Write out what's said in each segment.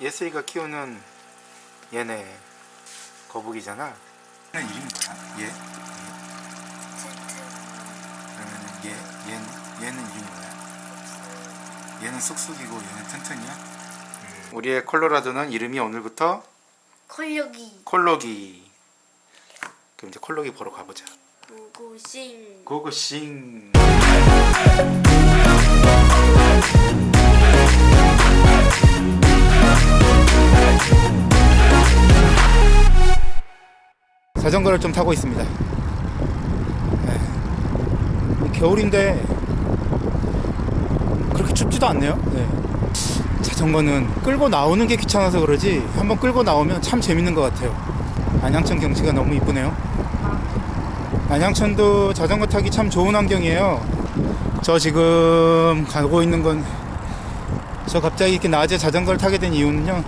예슬이가 키우는 얘네 거북이잖아. 얘는 이름이 뭐야? 얘? 그러면 얘 얘는 얘는 이름이 뭐야? 얘는 쑥쑥이고 얘는 튼튼이야? 음. 우리의 콜로라도는 이름이 오늘부터 컬력이 콜로기. 그럼 이제 콜로기 보러 가보자. 고고싱 고고싱. 자전거를 좀 타고 있습니다. 네. 겨울인데 그렇게 춥지도 않네요. 네. 자전거는 끌고 나오는 게 귀찮아서 그러지 한번 끌고 나오면 참 재밌는 것 같아요. 안양천 경치가 너무 이쁘네요. 안양천도 자전거 타기 참 좋은 환경이에요. 저 지금 가고 있는 건 저 갑자기 이렇게 낮에 자전거를 타게 된 이유는요.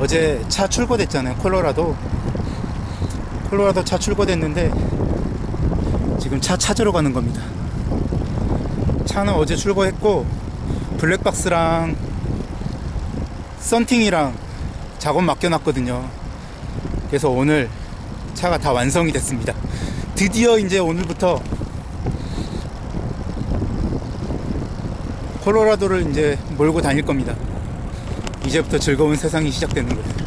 어제 차 출고됐잖아요. 콜로라도. 콜로라도 차 출고됐는데 지금 차 찾으러 가는 겁니다. 차는 어제 출고했고 블랙박스랑 썬팅이랑 작업 맡겨놨거든요. 그래서 오늘 차가 다 완성이 됐습니다. 드디어 이제 오늘부터 콜로라도를 이제 몰고 다닐 겁니다. 이제부터 즐거운 세상이 시작되는 거예요.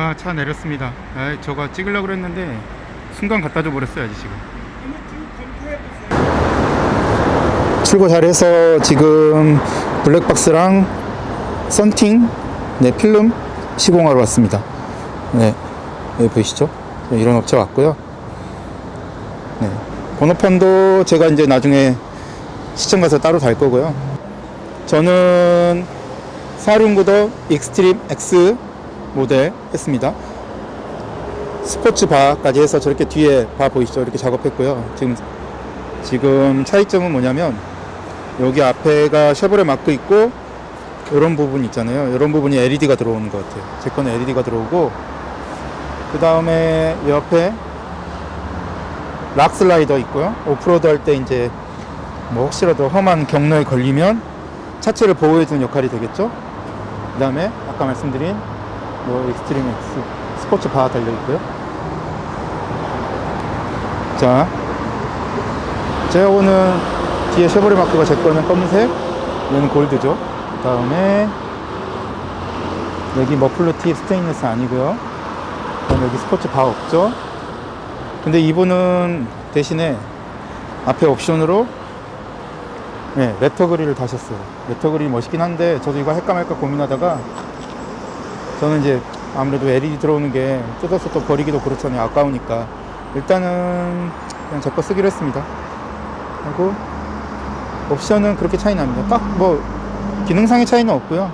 아, 차 내렸습니다. 아, 저거 찍으려고 그랬는데 순간 갖다 줘 버렸어요, 아저씨가. 출고 잘해서 지금 블랙박스랑 썬팅, 네, 필름 시공하러 왔습니다. 네, 여기 보이시죠? 네, 이런 업체 왔고요. 네, 번호판도 제가 이제 나중에 시청 가서 따로 달 거고요. 저는 사륜구더 익스트림 X 모델 했습니다. 스포츠 바까지 해서 저렇게 뒤에 바 보이시죠? 이렇게 작업했고요. 지금 지금 차이점은 뭐냐면 여기 앞에가 쉐보레 마크 있고 이런 부분 있잖아요. 이런 부분이 LED가 들어오는 것 같아요. 제 거는 LED가 들어오고 그 다음에 옆에 락 슬라이더 있고요. 오프로드 할 때 이제 뭐 혹시라도 험한 경로에 걸리면 차체를 보호해주는 역할이 되겠죠. 그 다음에 아까 말씀드린 뭐 익스트림 X 스포츠 바 달려 있고요. 자, 제가 오는 뒤에 쉐보레 마크가 제 거는 검은색, 얘는 골드죠. 그 다음에 여기 머플러 팁 스테인리스 아니고요. 그다음 여기 스포츠 바 없죠. 근데 이분은 대신에 앞에 옵션으로 네, 레터 그릴을 다셨어요. 레터 그릴이 멋있긴 한데 저도 이거 할까 말까 고민하다가 저는 이제 아무래도 LED 들어오는 게 뜯어서 또 버리기도 그렇잖아요. 아까우니까. 일단은 그냥 제 거 쓰기로 했습니다. 하고 옵션은 그렇게 차이 납니다. 딱 뭐 기능상의 차이는 없고요.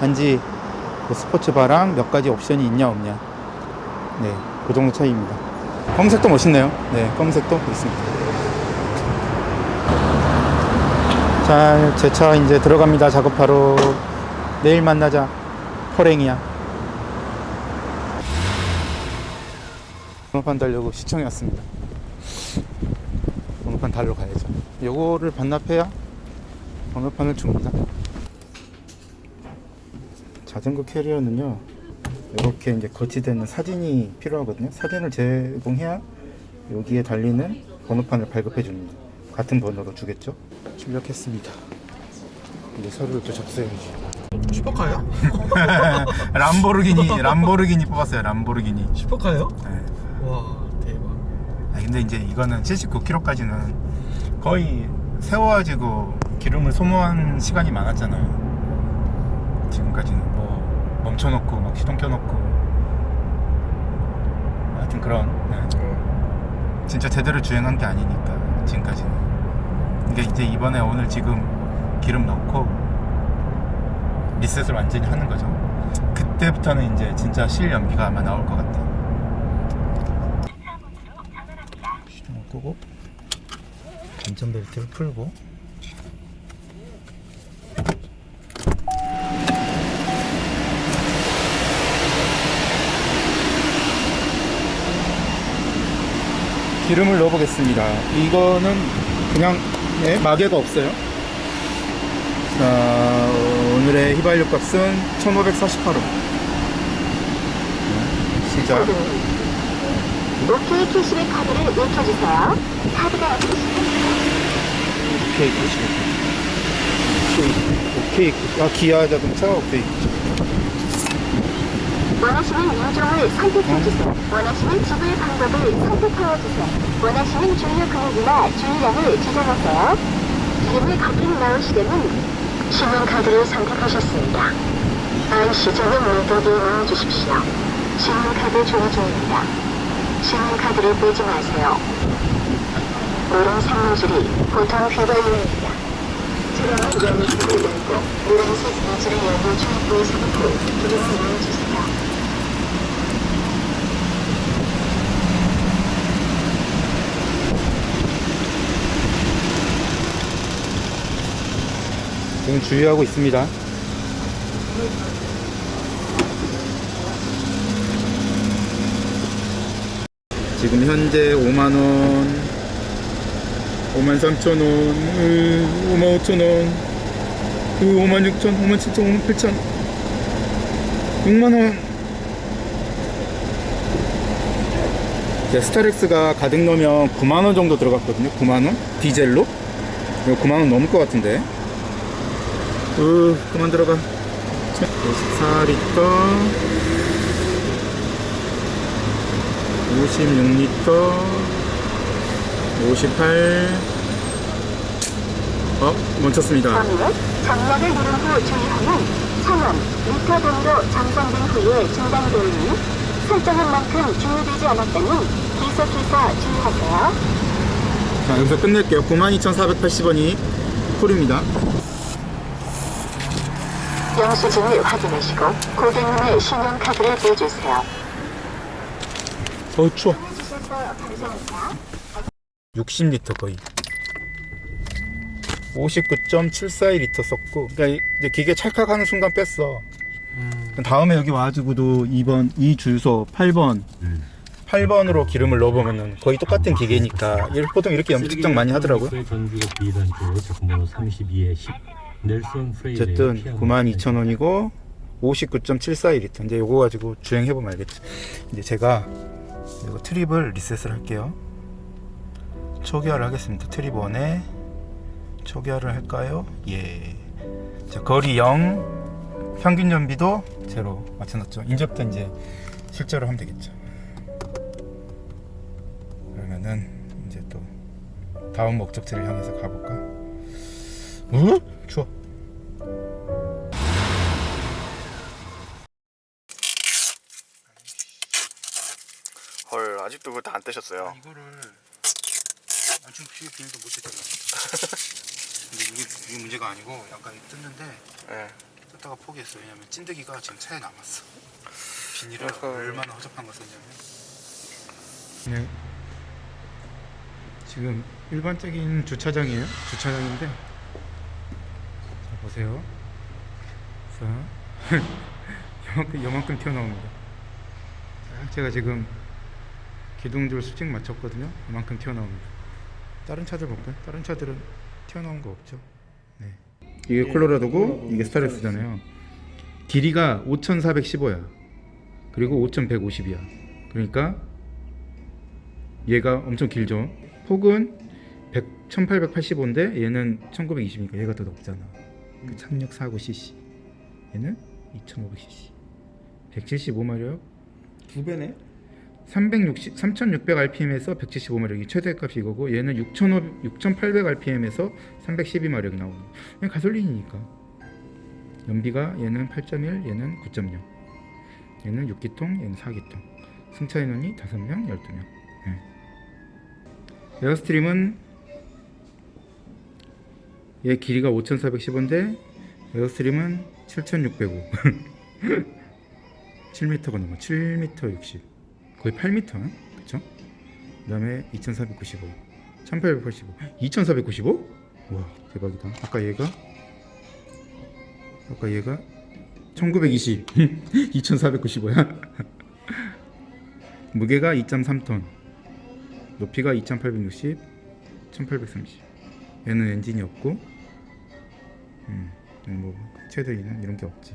단지 그 스포츠바랑 몇 가지 옵션이 있냐 없냐. 네, 그 정도 차이입니다. 검색도 멋있네요. 네, 검색도 있습니다. 자, 제 차 이제 들어갑니다. 작업하러. 내일 만나자. 호랭이야. 번호판 달려고 시청에 왔습니다. 번호판 달러 가야죠. 요거를 반납해야 번호판을 줍니다. 자전거 캐리어는요, 이렇게 이제 거치되는 사진이 필요하거든요. 사진을 제공해야 여기에 달리는 번호판을 발급해 줍니다. 같은 번호로 주겠죠. 출력했습니다. 이제 서류를 또 접수해야지. 슈퍼카요? 람보르기니 람보르기니 뽑았어요. 람보르기니. 슈퍼카요? 네. 와 대박. 아, 근데 이제 이거는 79km까지는 거의 세워가지고 기름을 소모한 시간이 많았잖아요. 지금까지는 뭐 멈춰놓고 막 시동 켜놓고 하여튼 그런 네. 진짜 제대로 주행한 게 아니니까 지금까지는. 근데 이제 이번에 오늘 지금 기름 넣고 리셋을 완전히 하는 거죠. 그때부터는 이제 진짜 실 연비가 아마 나올 것 같아. 시동을 끄고 안전 벨트를 풀고 기름을 넣어보겠습니다. 이거는 그냥 네, 마개가 없어요. 자, 오늘의 휘발유 값은 1548원. 시작. 오케이 캐시백 카드를 읽혀주세요. 카드가 오케이, 그렇지. 오케이, 오케이. 아, 기아 자동차, 오케이. 원하시는 인종을 선택해주세요. 원하시는 지불 방법을 선택하여주세요. 원하시는 주유 금액이나 주유량을 지정하세요. 기름을 가끔 넣으시려면 신용카드를 선택하셨습니다. IC점은 목록에 넣어주십시오. 신용카드 조회 중입니다. 신용카드를 빼지 마세요. 오른 산노즐이 보통 휘발유입니다. 차량은 연료줄을 열고 노란색 노즐을 연료 주입구에 삽입후 기름을 넣어주세요. 지금 주의하고 있습니다. 지금 현재 5만원, 5만 3천원, 5만 5천원, 5만 6천, 5만 7천, 5만 8천, 6만원. 스타렉스가 가득 넣으면 9만원 정도 들어갔거든요. 9만원? 디젤로? 이거 9만원 넘을 것 같은데. 으, 그만 들어가. 54리터, 56리터, 58. 어, 멈췄습니다. 장락을 누른 후 주의하면 천원, 리터 정도 장전된 후에 중단되니 설정한 만큼 주유되지 않았다면 계속해서 주의하세요. 자, 여기서 끝낼게요. 92,480원이 콜입니다. 영수증을 확인하시고 고객님의 신용카드를 빼주세요. 어, 추워. 해주셔서 감사합니다. 60리터 거의 59.742리터 썼고 그러니까 이제 기계 찰칵하는 순간 뺐어. 그럼 다음에 여기 와가지고도 2번 이 주유소 8번 8번으로 기름을 넣어보면은 거의 똑같은 기계니까 일- 보통 이렇게 연비 측정 많이 하더라고요. 전주국 비단주 작품번호 32의 10 넬슨 프레이레 어쨌든 92,000원이고 59.742리터. 이제 요거 가지고 주행해보면 알겠죠 이제 제가 이거 트립을 리셋을 할게요. 초기화를 하겠습니다. 트립 1에. 초기화를 할까요? 예. 자, 거리 0 평균 연비도 제로 맞춰놨죠. 이제부터 이제 실제로 하면 되겠죠. 그러면은 이제 또 다음 목적지를 향해서 가볼까? 어? 아직도 그거 다 안 떼셨어요 이거를 아, 지금 뒤에 비닐도 못 뜯잖아. 근데 이게, 이게 문제가 아니고 약간 뜯는데 예. 뜯다가 포기했어. 왜냐면 찐득이가 지금 차에 남았어. 비닐을 아이고. 얼마나 허접한 거 썼냐면. 네. 지금 일반적인 주차장이에요. 주차장인데 자 보세요. 자 요만큼, 요만큼 튀어나옵니다. 자, 제가 지금 기둥줄 수직 맞췄거든요. 이만큼 튀어나옵니다. 다른 차들 볼까요? 다른 차들은 튀어나온 거 없죠. 네. 이게 콜로라도고 이게 스타렉스잖아요. 길이가 5,415야. 그리고 5,150이야. 그러니까 얘가 엄청 길죠. 폭은 100, 1885인데 얘는 1920이니까 얘가 더 높잖아. 그 3649cc. 얘는 2500cc 175마력 두 배네. 360 3600rpm에서 175마력이 최대값이 이거고 얘는 6500 6800rpm에서 312마력이 나오는 그냥 가솔린이니까. 연비가 얘는 8.1 얘는 9.0 얘는 6기통 얘는 4기통. 승차 인원이 5명 12명. 예. 에어스트림은 얘 길이가 5415인데 에어스트림은 7605 7m가 넘어 7m 60 거의 8m 그쵸? 그 다음에 2495 1885 2495? 와 대박이다 아까 얘가 아까 얘가 1920 2495야 무게가 2.3톤 높이가 2860 1830 얘는 엔진이 없고 음, 뭐 최대 이는 이런 게 없지